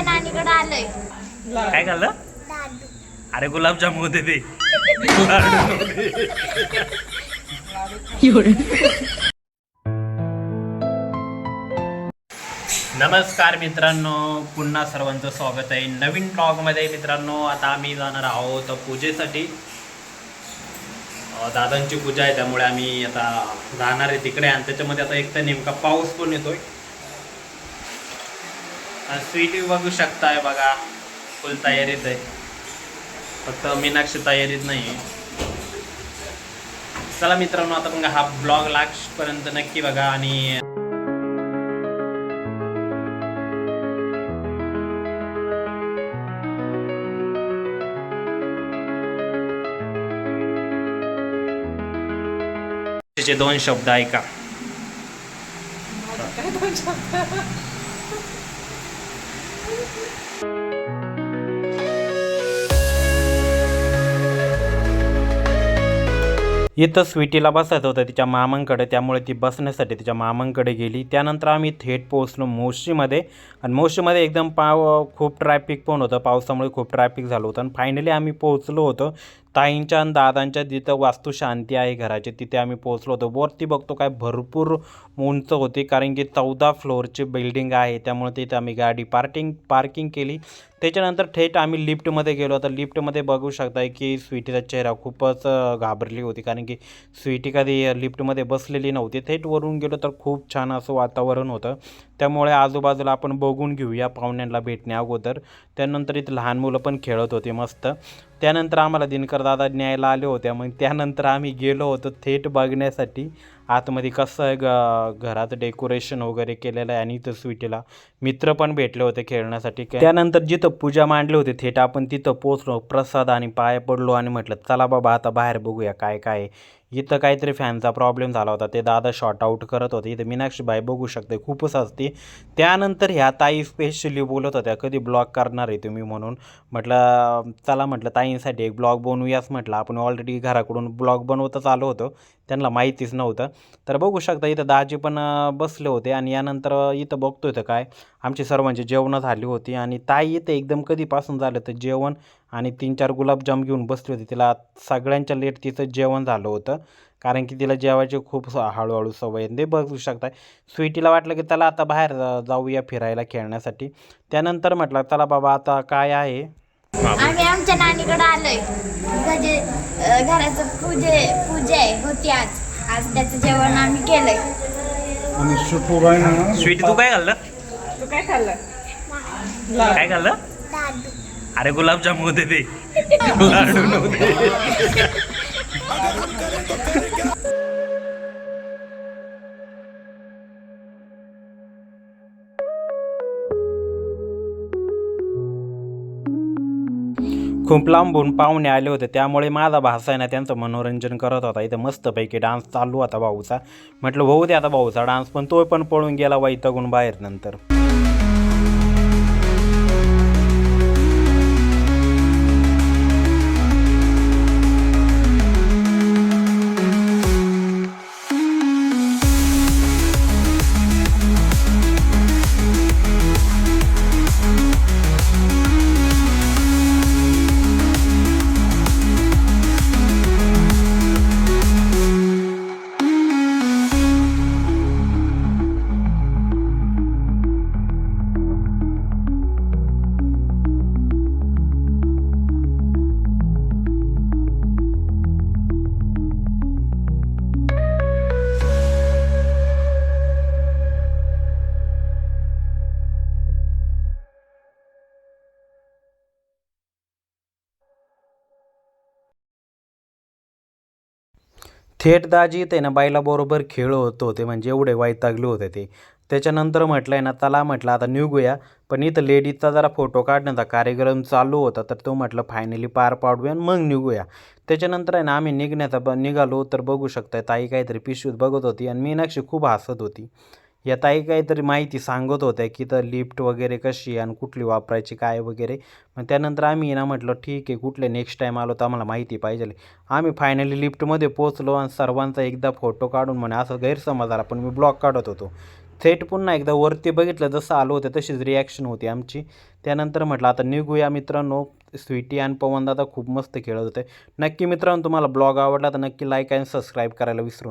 आमच्या नानीकडे आलोय. काय झालं दादू अरे गुलाबजाम होते ते. नमस्कार मित्रांनो पुन्हा सर्वांचं स्वागत आहे. नवीन ब्लॉगमध्ये मित्रांनो आता आम्ही जाणार आहोत पूजेसाठी. दादांची पूजा आहे त्यामुळे आम्ही आता जाणार आहे तिकडे. आणि त्याच्यामध्ये आता एक तर नेमका पाऊस पण येतोय. स्वीट बघू शकताय बघा. फुल तयारीत आहे. फक्त मीनाक्षी तयारीत नाही चला मित्रांनो आता मग हा ब्लॉग लास्टपर्यंत नक्की बघा आणि तिचे दोन शब्द ऐका. इथं स्वीटीला बसायचं होतं तिच्या मामांकडे त्यामुळे ती बसण्यासाठी तिच्या मामांकडे गेली. त्यानंतर आम्ही थेट पोहोचलो मोशीमध्ये आणि मोशीमध्ये एकदम पाव खूप ट्रॅफिक पण होतं. पावसामुळे खूप ट्रॅफिक झालं होतं आणि फायनली आम्ही पोहोचलो होतो. ताईंच्या आणि दादांच्या जिथं वास्तू शांती आहे घराची तिथे आम्ही पोहोचलो होतो. वरती बघतो काय भरपूर उंच होती कारण की चौदा फ्लोअरची बिल्डिंग आहे त्यामुळे तिथे आम्ही गाडी पार्किंग पार्किंग केली. त्याच्यानंतर थेट आम्ही लिफ्टमध्ये गेलो. तर लिफ्टमध्ये बघू शकताय की स्वीटीचा चेहरा खूपच घाबरली होती कारण की स्वीटी कधी लिफ्टमध्ये बसलेली नव्हती. थेट वरून गेलो तर खूप छान असं वातावरण होतं. त्यामुळे आजूबाजूला आपण बघून घेऊया पाहुण्यांना भेटण्या अगोदर. त्यानंतर इथं लहान मुलं पण खेळत होती मस्त. त्यानंतर आम्हाला दिनकर दादा न्यायला आले होते. मग त्यानंतर आम्ही गेलो होतो थेट बघण्यासाठी. आतमध्ये कसं आहे ग घरात डेकोरेशन वगैरे केलेलं आहे आणि इथं स्वीटीला मित्र पण भेटले होते खेळण्यासाठी. त्यानंतर जिथं पूजा मांडली होती थेट आपण तिथं पोचलो प्रसाद आणि पाय पडलो आणि म्हटलं चला बाबा आता बाहेर बघूया काय काय. इथं काहीतरी फॅनचा प्रॉब्लेम झाला होता. ते दादा शॉर्ट आऊट करत होते. इथं मीनाक्षी बाई बघू शकते खूपच असते त्यानंतर ह्या ताई स्पेशली बोलत होत्या कधी ब्लॉग करणार आहे तुम्ही म्हणून? म्हटलं चला म्हटलं ताईंसाठी एक ब्लॉग बनवूयाच म्हटलं. आपण ऑलरेडी घराकडून ब्लॉग बनवतच आलो होतो. त्यांना माहितीच नव्हतं. तर बघू शकता इथं दाजी पण बसले होते आणि यानंतर इथं बघतो इथं काय आमची सर्वांची जेवणं झाली होती आणि ताई इथं एकदम कधीपासून झालं तर जेवण आणि तीन चार गुलाबजाम घेऊन बसली होती. तिला सगळ्यांच्या लेट तिचं जेवण झालं होतं. कारण की तिला जेवायची खूप स- हळूहळू सवय आहे. ते बघू शकताय. स्वीटीला वाटलं की त्याला आता बाहेर जाऊया फिरायला खेळण्यासाठी. त्यानंतर म्हटलं चला बाबा आता काय आहे? आम्ही आमच्या नानीकडे आलोय. म्हणजे घराचं पूजे पूजा आहे. होती आज. आज त्याचं जेवण आम्ही केलंय. आणि ना स्वीटी तू काय घाललं तू काय खाल्लं? काय घाललं दादू. अरे गुलाबजाम होते ते लाडू नव्हते खूप लांबून पाहुणे आले होते त्यामुळे माझा भासा आहे ना त्यांचं मनोरंजन करत होता. इथं मस्तपैकी डान्स चालू होता भाऊचा. म्हटलं भाऊ दे आता भाऊचा डान्स पण तो पण पळून गेला वैतागून बाहेर नंतर. थेट दाजी ते ना बाईलाबरोबर खेळ होत होते म्हणजे एवढे वैतागले होते ते. त्याच्यानंतर म्हटलं आहे ना त्याला म्हटलं आता निघूया पण इथं लेडीजचा जरा फोटो काढण्याचा कार्यक्रम चालू होता तर तो म्हटलं फायनली पार पाडूया आणि मग निघूया. त्याच्यानंतर आहे ना आम्ही निघण्याचा ब निघालो तर बघू शकताय ताई काहीतरी पिशवीत बघत होती आणि मीनाक्षी खूप हसत होती. या ताई काहीतरी माहिती सांगत होत्या की तर लिफ्ट वगैरे कशी आणि कुठली वापरायची काय वगैरे. मग त्यानंतर आम्ही ना म्हटलं ठीक आहे कुठले नेक्स्ट टाईम आलो तर आम्हाला माहिती पाहिजे. आम्ही फायनली लिफ्टमध्ये पोचलो आणि सर्वांचा एकदा फोटो काढून म्हणे असं गैरसमज आला. पण मी ब्लॉग काढत होतो. थेट पुन्हा एकदा वरती बघितलं जसं आलो होतं तशीच रिॲक्शन होती आमची. त्यानंतर म्हटलं आता निघूया मित्रांनो. स्वीटी आणि पवन दादा खूप मस्त खेळत होते. नक्की मित्रांनो तुम्हाला ब्लॉग आवडला तर नक्की लाईक आणि सबस्क्राईब करायला विसरू